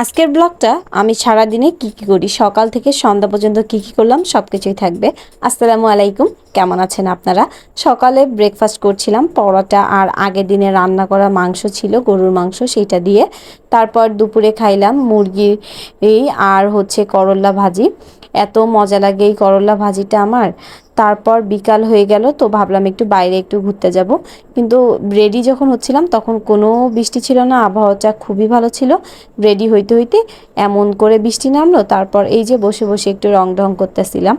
আজকের ব্লগটা আমি সারাদিনে কি কি করি? সকাল থেকে সন্ধ্যা পর্যন্ত কি কি করলাম? সব কিছুই থাকবে। আসসালামু আলাইকুম। কেমন আছেন আপনারা? সকালে ব্রেকফাস্ট করছিলাম, পরোটা আর আগের দিনে রান্না করা মাংস ছিল, গরুর মাংস সেইটা দিয়ে। তারপর দুপুরে খাইলাম মুরগি আর হচ্ছে করল্লা ভাজি। এত মজা লাগে এই করল্লা ভাজিটা আমার। তারপর বিকাল হয়ে গেল, তো ভাবলাম একটু বাইরে একটু ঘুরতে যাব। কিন্তু রেডি যখন হচ্ছিলাম, তখন কোনো বৃষ্টি ছিল না, আবহাওয়াটা খুবই ভালো ছিল। রেডি হইতে হইতে এমন করে বৃষ্টি নামলো, তারপর এই যে বসে বসে একটু রং ঢং করতেছিলাম।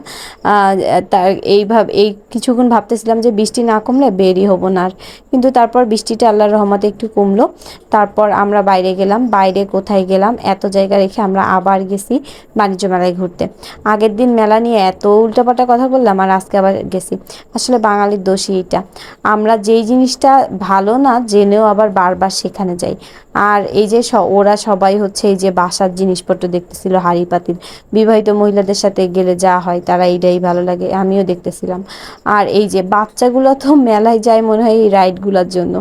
তার এইভাবে এই কিছুক্ষণ ভাবতেছিলাম যে বৃষ্টি না কমলে বেরই হব না আর। কিন্তু তারপর বৃষ্টিটা আল্লাহর রহমতে একটু কমলো। তারপর আমরা বাইরে গেলাম, বাইরে কোথায় গেলাম, এত জায়গা রেখে আমরা আবার গেছি বাণিজ্য মেলায় ঘুরতে। আগের দিন মেলা নিয়ে এত উল্টাপাল্টা কথা বললাম, আর আবার গেছি। আসলে বাঙালির দোষী এটা আমরা যেই জিনিসটা ভালো না, জেনেও আবার বারবার সেখানে যাই। আর এই যে ওরা সবাই হচ্ছে এই যে বাসার জিনিসপত্র দেখতেছিল, হাড়ি পাতিল। বিবাহিত মহিলাদের সাথে গেলে যা হয়, তারা এইটাই ভালো লাগে, আমিও দেখতেছিলাম। আর এই যে বাচ্চাগুলো তো মেলায় যায় মনে হয় এই রাইডগুলোর জন্য।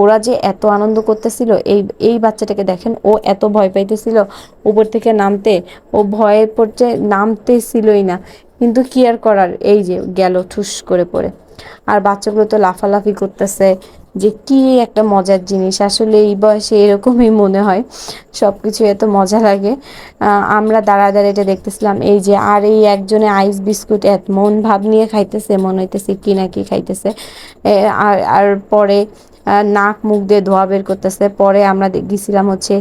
ওরা যে এত আনন্দ করতেছিল, এই এই বাচ্চাটাকে দেখেন, ও এত ভয় পাইতেছিল উপর থেকে নামতে, ও ভয়ে পড়তে নামতেছিলই না। কিন্তু কি আর করার? এই যে গেল ঠুস করে পড়ে। আর বাচ্চাগুলো তো লাফালাফি করতেছে, যে কি একটা মজার জিনিস। আসলে এই বয়সে এরকমই মনে হয় সব কিছু এত মজা লাগে। আমরা দাঁড়া দাঁড়া এটা দেখতেছিলাম, এই যে আর এই একজনে আইস বিস্কুট এত মন ভাব নিয়ে খাইতেছে, মনে হইতেছে কি না কি খাইতেছে। আর আর পরে নাক মুখ দিয়ে ধোয়া বের করতেছে। পরে আমরা গেছিলাম হচ্ছে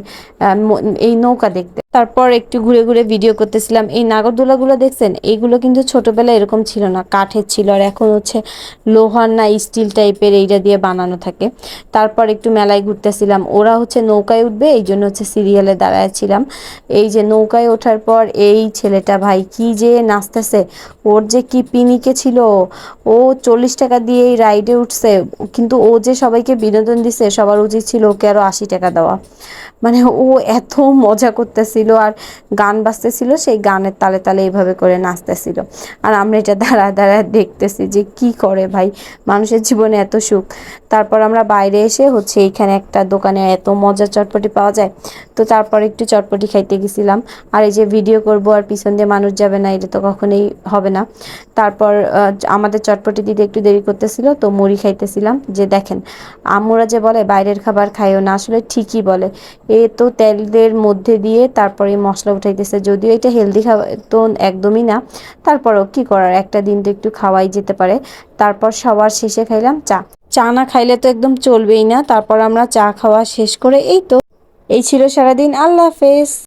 এই নৌকা দেখতে। তারপর একটু ঘুরে ঘুরে ভিডিও করতেছিলাম। এই নাগরদোলাগুলো দেখছেন? এইগুলো কিন্তু ছোটবেলায় এরকম ছিল না। কাঠের ছিল আর এখন হচ্ছে লোহার না স্টিল টাইপের এইটা দিয়ে বানানো থাকে। তারপর একটু মেলায় ঘুরতেছিলাম। ওরা হচ্ছে নৌকায় উঠবে, এই জন্য হচ্ছে সিরিয়ালে দাঁড়ায়ছিলাম এই যে নৌকায় ওঠার পর এই ছেলেটা, ভাই, কি যে নাচতেছে? ওর যে কি পিনিকে ছিল? ও চল্লিশ টাকা দিয়ে এই রাইডে উঠছে। কিন্তু ও যে সবাইকে বিনোদন দিছে, সবার উচিত ছিল ওকে আরও আশি টাকা দেওয়া। মানে ও এত মজা করতেছিল। আর গান বাজতেছিল, সেই গানের তালে তালে এইভাবে করে নাচতেছিল। আর আমরা এটা দাঁড়া দাঁড়া দেখতেছি যে কি করে ভাই, মানুষের জীবনে এত সুখ। তারপর আমরা বাইরে এসে হচ্ছে এইখানে একটা দোকানে এত মজার চটপটি পাওয়া যায়, তো তারপর একটু চটপটি খাইতে গেছিলাম। আর এই যে ভিডিও করব আর পিছন দিয়ে মানুষ যাবে না, এটা তো কখনোই হবে না। তারপর আমাদের চটপটি দিতে একটু দেরি করতেছিল, তো মুড়ি খাইতেছিলাম। যে দেখেন আমরা যে বলে, বাইরের খাবার খাইও না আসলে ঠিকই বলে। এ তো তেলের মধ্যে দিয়ে তারপরে মশলা উঠাইতেছে যদিও এটা হেলদি খাবার তো একদমই না। তারপরও কি করার? একটা দিন তো একটু খাওয়াই যেতে পারে। তারপর সবার শেষে খাইলাম চা। চা না খাইলে তো একদম চলবেই না। তারপর আমরা চা খাওয়া শেষ করে এই তো। এই ছিল সারাদিন। আল্লাহ হাফেজ।